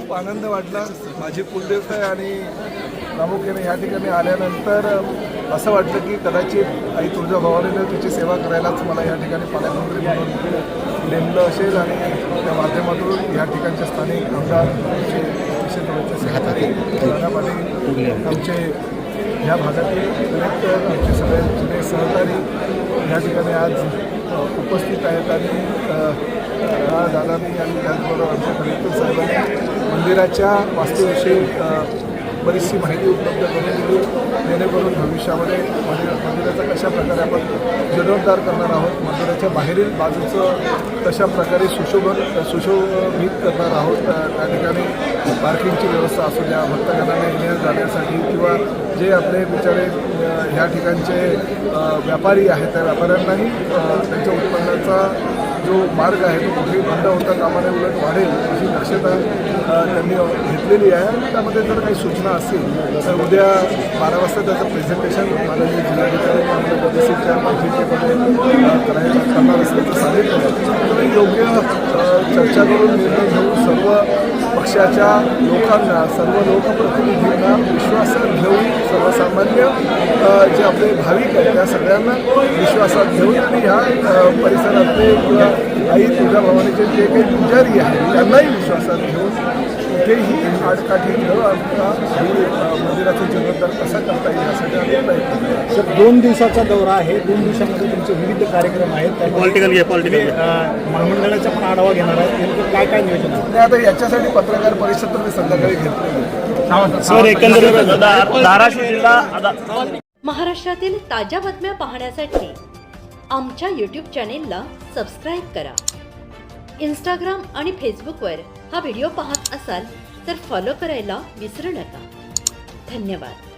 खूप आनंद वाटला. माझी कुलदेवता आहे आणि प्रामुख्याने या ठिकाणी आल्यानंतर असं वाटलं की कदाचित आई तुळजाभवानीनं तिची सेवा करायलाच मला या ठिकाणी पालकमंत्री म्हणून नेमलं असेल आणि त्या माध्यमातून या ठिकाणच्या स्थानिक आमदार आमचे सहकारी पाटील आमचे ह्या भागातील कलेक्टर आमचे सगळे जुने सहकारी या ठिकाणी आज उपस्थित आहेत आणि अ, अ, आणि त्याचबरोबर आमच्या कलेक्टर साहेबांनी मंदिराच्या वास्तूविषयी बरीचशी माहिती उपलब्ध करून दिली. जेणेकरून भविष्यामध्ये मंदिर मंदिराचा कशा प्रकारे आपण जीर्णोद्धार करणार आहोत मंदिराच्या बाहेरील बाजूचं कशा प्रकारे सुशोभन सुशोभित करणार आहोत त्या ठिकाणी पार्किंगची व्यवस्था असू द्या भक्तगणांना येण्या जाण्यासाठी किंवा जे आपले बिचारे ह्या ठिकाणचे व्यापारी आहेत त्या व्यापाऱ्यांनाही त्यांच्या उत्पन्नाचा जो मार्ग आहे तो कुठेही बंद होता कामाने उलट वाढेल अशी दक्षता त्यांनी घेतलेली आहे. आणि त्यामध्ये जर काही सूचना असतील तर उद्या बारा वाजता त्याचं प्रेझेंटेशन माननीय जिल्हाधिकारी चर्चा करून निर्णय घेऊन सर्व पक्षाच्या लोकांना सर्व लोकप्रतिनिधींना विश्वासात घेऊन सर्वसामान्य जे आपले भाविक आहेत त्या सगळ्यांना विश्वासात घेऊन आणि ह्या परिसरातले किंवा आई तुळजाभवानीचे जे काही पुजारी आहेत त्यांनाही विश्वासात घेऊन कुठेही आडकाठी न आणता मंदिराचा जीर्णोद्धार कसा करता येईल यासाठी आम्ही प्रयत्न सर दोन दिवसाचा दौरा आहे. दोन दिवसामध्ये तुमचे विविध कार्यक्रम आहेत. पॉलिटिकल पॉलिटिकल महामंडळाचा पण आढावा घेणार आहे नेमकं काय काय नियोजन आहे? आता याच्यासाठी पत्रकार परिषद तर मी संध्याकाळी घेतलेली आहे. सर एकंदरीत धाराशिव जिल्हा महाराष्ट्रातील ताज्या बातम्या पाहण्यासाठी आमच्या यूट्यूब चॅनेलला सबस्क्राईब करा. इंस्टाग्राम आणि फेसबुकवर हा व्हिडिओ पाहत असाल तर फॉलो करायला विसरू नका. धन्यवाद.